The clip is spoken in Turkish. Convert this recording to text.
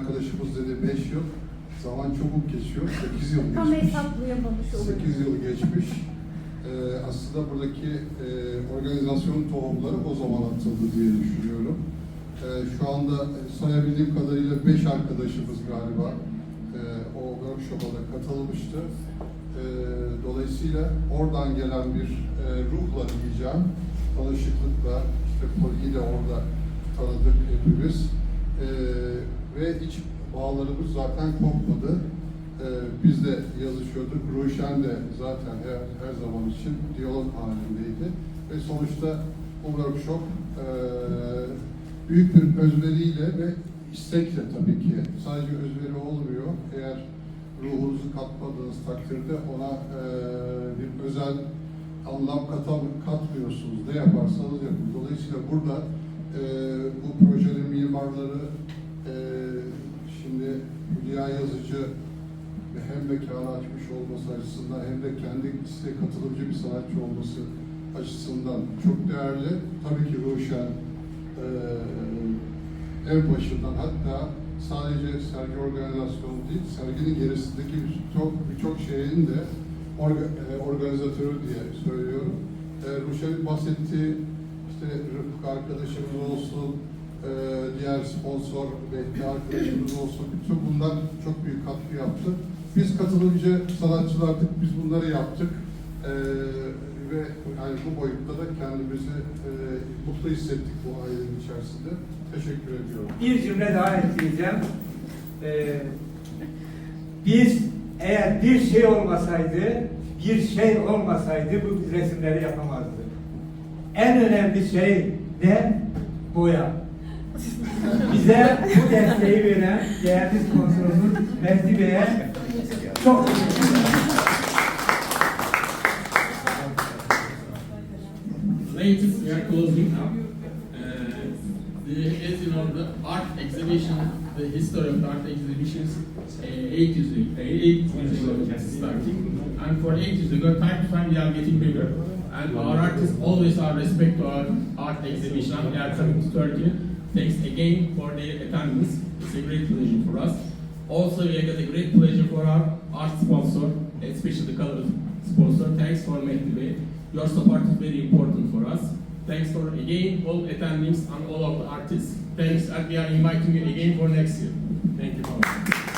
arkadaşımız dedi 5 yıl. Zaman çabuk geçiyor. 8 yıl Tam geçmiş. hesaplayamamış oluyoruz. 8 yıl geçmiş. Ee, aslında buradaki e, organizasyonun tohumları o zaman atıldı diye düşünüyorum. Ee, şu anda sayabildiğim kadarıyla 5 arkadaşımız galiba e, o workshop'a da katılmıştı. Ee, dolayısıyla oradan gelen bir e, ruhla diyeceğim, tanışıklıkla, işte Poli'yi de orada tanıdık hepimiz. Ee, ve iç bağlarımız zaten kopmadı. Ee, biz de yazışıyorduk. Ruşen de zaten her, her zaman için diyalog halindeydi. Ve sonuçta bu workshop e, büyük bir özveriyle ve istekle tabii ki sadece özveri olmuyor. Eğer ruhunuzu katmadığınız takdirde ona e, bir özel anlam katam, katmıyorsunuz. Ne yaparsanız yapın. Dolayısıyla burada e, bu projenin mimarları e, şimdi Hülya Yazıcı hem mekanı açmış olması açısından hem de kendisi katılımcı bir sanatçı olması açısından çok değerli. Tabii ki Ruşen e, en başından hatta sadece sergi organizasyonu değil, serginin gerisindeki birçok birçok şeyin de orga, e, organizatörü diye söylüyorum. E, Ruşen'in bahsettiği işte Rıfkı arkadaşımız olsun, e, diğer sponsor bekli arkadaşımız olsun, bütün bunlar çok büyük katkı yaptı. Biz katılımcı sanatçılardık, biz bunları yaptık. E, ve yani bu boyutta da kendimizi e, mutlu hissettik bu ailenin içerisinde. Teşekkür ediyorum. Bir cümle daha ekleyeceğim. Ee, biz eğer bir şey olmasaydı, bir şey olmasaydı bu resimleri yapamazdık. En önemli şey de boya. Bize bu desteği veren değerli sponsorumuz Mehdi Bey'e çok teşekkür ederim. Ladies, we are closing now. Uh, the, as you know, the art exhibition, the history of art exhibitions, uh, ago, uh, eight years ago starting. And for years ago, time to time we are getting bigger. And our artists always are respect to our art exhibition. They are coming to Turkey. Thanks again for their attendance. It's a great pleasure for us. Also, we got a great pleasure for our art sponsor, especially the color sponsor. Thanks for Mehdi Bey. Your support is very important for us. Thanks for again all attendings and all of the artists. Thanks, and we are inviting you again for next year. Thank you.